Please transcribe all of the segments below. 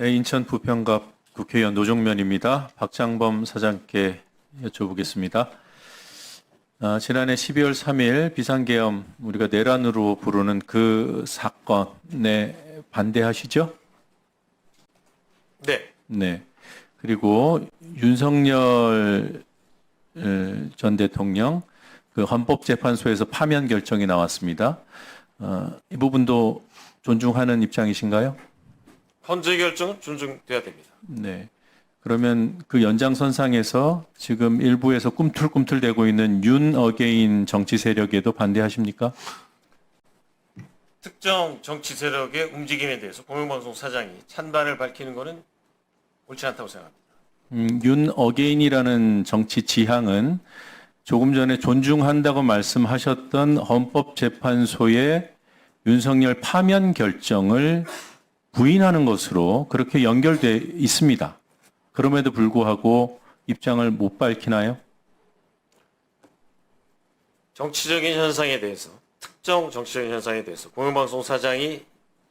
네, 인천 부평갑 국회의원 노종면입니다. 박장범 사장께 여쭤보겠습니다. 아, 지난해 12월 3일 비상계엄 우리가 내란으로 부르는 그 사건에 반대하시죠? 네. 네. 그리고 윤석열 에, 전 대통령 그 헌법재판소에서 파면 결정이 나왔습니다. 어, 이 부분도 존중하는 입장이신가요? 헌재 결정은 존중돼야 됩니다. 네. 그러면 그 연장선상에서 지금 일부에서 꿈틀꿈틀대고 있는 윤 어게인 정치 세력에도 반대하십니까? 특정 정치 세력의 움직임에 대해서 공영방송 사장이 찬반을 밝히는 것은 옳지 않다고 생각합니다. 음, 윤 어게인이라는 정치 지향은 조금 전에 존중한다고 말씀하셨던 헌법재판소의 윤석열 파면 결정을 부인하는 것으로 그렇게 연결돼 있습니다. 그럼에도 불구하고 입장을 못 밝히나요? 정치적인 현상에 대해서 특정 정치적인 현상에 대해서 공영방송 사장이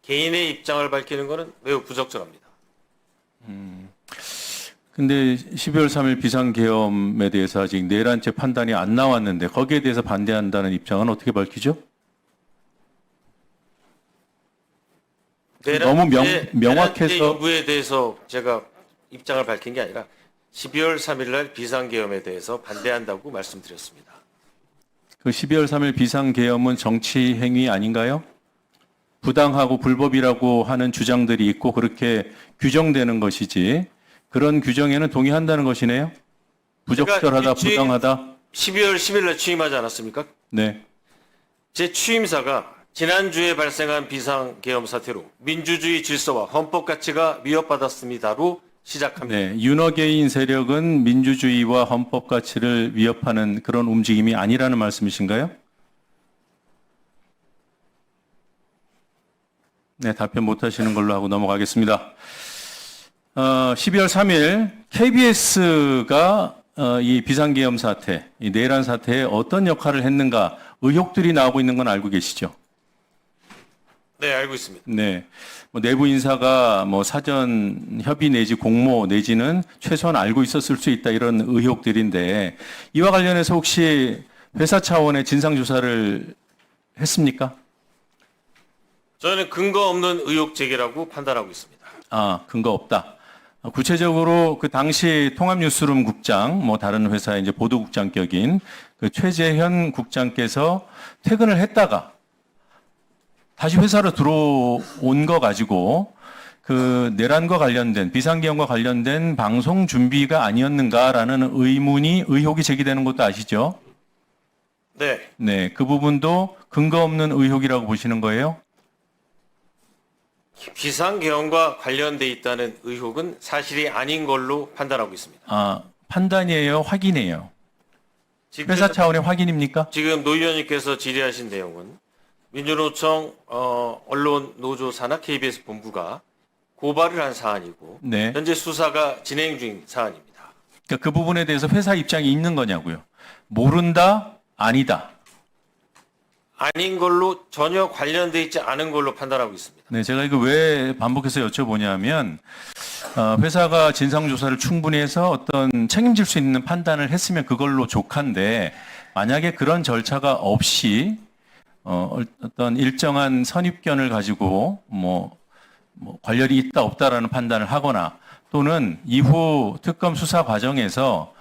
개인의 입장을 밝히는 것은 매우 부적절합니다. 근데 12월 3일 비상계엄에 대해서 아직 내란죄 판단이 안 나왔는데 거기에 대해서 반대한다는 입장은 어떻게 밝히죠? 너무 명- 명확해서- 여부에 대해서 제가 입장을 밝힌 게 아니라 12월 3일 날 비상계엄에 대해서 반대한다고 말씀드렸습니다. 그 12월 3일 비상계엄은 정치 행위 아닌가요? 부당하고 불법이라고 하는 주장들이 있고 그렇게 규정되는 것이지 그런 규정에는 동의한다는 것이네요. 부적절하다, 제가 일주일- 부당하다. 12월 10일 날 취임하지 않았습니까? 네. 제 취임사가 지난주에 발생한 비상계엄 사태로 민주주의 질서와 헌법 가치가 위협받았습니다로 시작합니다. 네. 윤어게인 세력은 민주주의와 헌법 가치를 위협하는 그런 움직임이 아니라는 말씀이신가요? 네, 답변 못 하시는 걸로 하고 넘어가겠습니다. 어, 12월 3일 KBS가 어, 이 비상계엄 사태, 이 내란 사태에 어떤 역할을 했는가 의혹들이 나오고 있는 건 알고 계시죠? 네, 알고 있습니다. 네. 뭐 내부 인사가 뭐 사전 협의 내지 공모 내지는 최소한 알고 있었을 수 있다 이런 의혹들인데 이와 관련해서 혹시 회사 차원의 진상 조사를 했습니까? 저는 근거 없는 의혹 제기라고 판단하고 있습니다. 아, 근거 없다. 어, 구체적으로 그 당시 통합뉴스룸 국장, 뭐 다른 회사의 이제 보도국장격인 그 최재현 국장께서 퇴근을 했다가 다시 회사로 들어온 거 가지고 그 내란과 관련된 비상계엄과 관련된 방송 준비가 아니었는가라는 의문이 의혹이 제기되는 것도 아시죠? 네, 네, 그 부분도 근거 없는 의혹이라고 보시는 거예요? 비상계엄과 관련돼 있다는 의혹은 사실이 아닌 걸로 판단하고 있습니다. 아, 판단이에요, 확인이에요. 회사 차원의 확인입니까? 지금 노 의원님께서 질의하신 내용은 민주노총 어, 언론 노조 산하 KBS 본부가 고발을 한 사안이고 네. 현재 수사가 진행 중인 사안입니다. 그러니까 그 부분에 대해서 회사 입장이 있는 거냐고요. 모른다, 아니다. 아닌 걸로 전혀 관련돼 있지 않은 걸로 판단하고 있습니다. 네, 제가 이거 왜 반복해서 여쭤보냐면 어, 회사가 진상 조사를 충분히 해서 어떤 책임질 수 있는 판단을 했으면 그걸로 족한데 만약에 그런 절차가 없이 어, 어떤 일정한 선입견을 가지고 뭐, 뭐 관련이 있다 없다라는 판단을 하거나 또는 이후 특검 수사 과정에서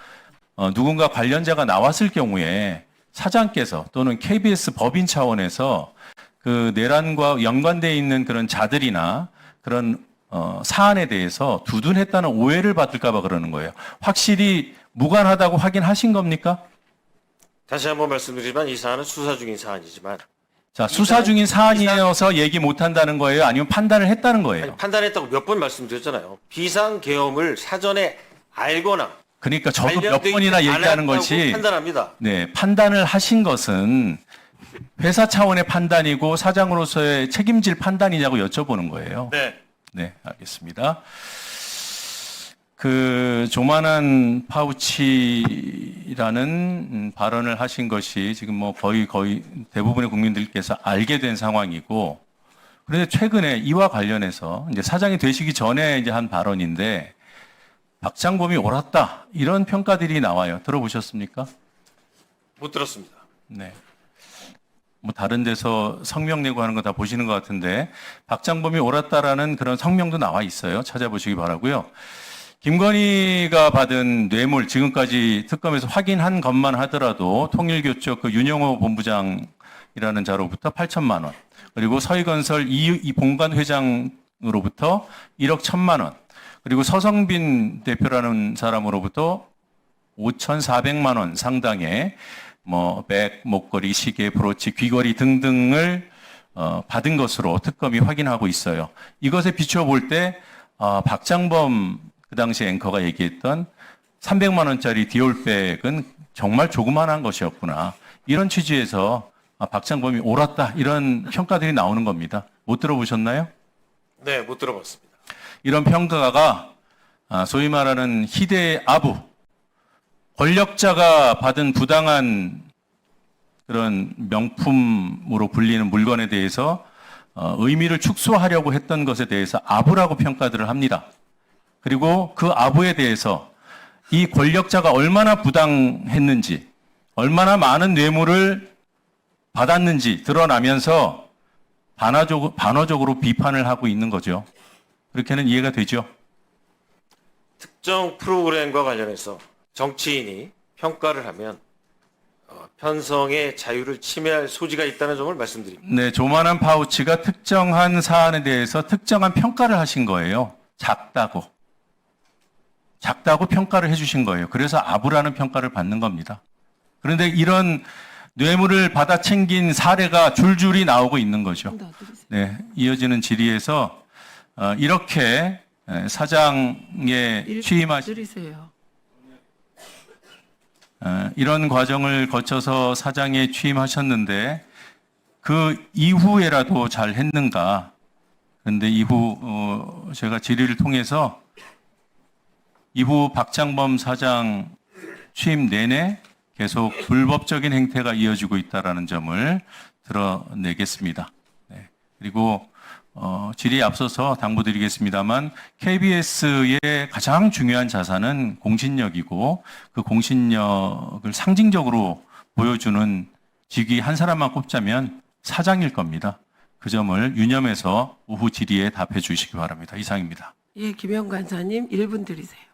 어, 누군가 관련자가 나왔을 경우에 사장께서 또는 KBS 법인 차원에서 그 내란과 연관돼 있는 그런 자들이나 그런 어, 사안에 대해서 두둔했다는 오해를 받을까봐 그러는 거예요. 확실히 무관하다고 확인하신 겁니까? 다시 한번 말씀드리지만 이 사안은 수사 중인 사안이지만 자, 수사 중인 사안이어서 얘기 못 한다는 거예요? 아니면 판단을 했다는 거예요? 아니, 판단했다고 몇 번 말씀드렸잖아요. 비상 계엄을 사전에 알거나 그러니까 저도 몇 관련돼 번이나 있지 얘기하는 않았다고 것이 판단합니다. 네, 판단을 하신 것은 회사 차원의 판단이고 사장으로서의 책임질 판단이냐고 여쭤보는 거예요. 네. 네, 알겠습니다. 그 조만한 파우치라는 음, 발언을 하신 것이 지금 뭐 거의 거의 대부분의 국민들께서 알게 된 상황이고 그런데 최근에 이와 관련해서 이제 사장이 되시기 전에 이제 한 발언인데 박장범이 옳았다 이런 평가들이 나와요. 들어보셨습니까? 못 들었습니다. 네. 뭐 다른 데서 성명 내고 하는 거 다 보시는 것 같은데 박장범이 옳았다라는 그런 성명도 나와 있어요. 찾아보시기 바라고요. 김건희가 받은 뇌물 지금까지 특검에서 확인한 것만 하더라도 통일교쪽 그 윤영호 본부장이라는 자로부터 8천만 원 그리고 서희건설 이, 이 본관 회장으로부터 1억 1천만 원 그리고 서성빈 대표라는 사람으로부터 5,400만 원 상당의 뭐 백, 목걸이, 시계, 브로치, 귀걸이 등등을 어, 받은 것으로 특검이 확인하고 있어요. 이것에 비추어 볼때 아, 박장범 그 당시 앵커가 얘기했던 300만 원짜리 디올백은 정말 조그만한 것이었구나. 이런 취지에서 아, 박장범이 옳았다 이런 평가들이 나오는 겁니다. 못 들어보셨나요? 네, 못 들어봤습니다. 이런 평가가 아, 소위 말하는 희대의 아부, 권력자가 받은 부당한 그런 명품으로 불리는 물건에 대해서 어, 의미를 축소하려고 했던 것에 대해서 아부라고 평가들을 합니다. 그리고 그 아부에 대해서 이 권력자가 얼마나 부당했는지, 얼마나 많은 뇌물을 받았는지 드러나면서 반화적, 반어적으로 비판을 하고 있는 거죠. 그렇게는 이해가 되죠. 특정 프로그램과 관련해서 정치인이 평가를 하면 어, 편성의 자유를 침해할 소지가 있다는 점을 말씀드립니다. 네, 조만한 파우치가 특정한 사안에 대해서 특정한 평가를 하신 거예요. 작다고. 작다고 평가를 해주신 거예요. 그래서 아부라는 평가를 받는 겁니다. 그런데 이런 뇌물을 받아 챙긴 사례가 줄줄이 나오고 있는 거죠. 네, 이어지는 질의에서 어, 이렇게 에, 사장에 취임하신. 어, 이런 과정을 거쳐서 사장에 취임하셨는데 그 이후에라도 잘 했는가? 그런데 이후 어, 제가 질의를 통해서 이후 박장범 사장 취임 내내 계속 불법적인 행태가 이어지고 있다라는 점을 드러내겠습니다. 네. 그리고 어, 질의에 앞서서 당부드리겠습니다만 KBS의 가장 중요한 자산은 공신력이고 그 공신력을 상징적으로 보여주는 직위 한 사람만 꼽자면 사장일 겁니다. 그 점을 유념해서 오후 질의에 답해 주시기 바랍니다. 이상입니다. 예, 김영 간사님 1분 드리세요.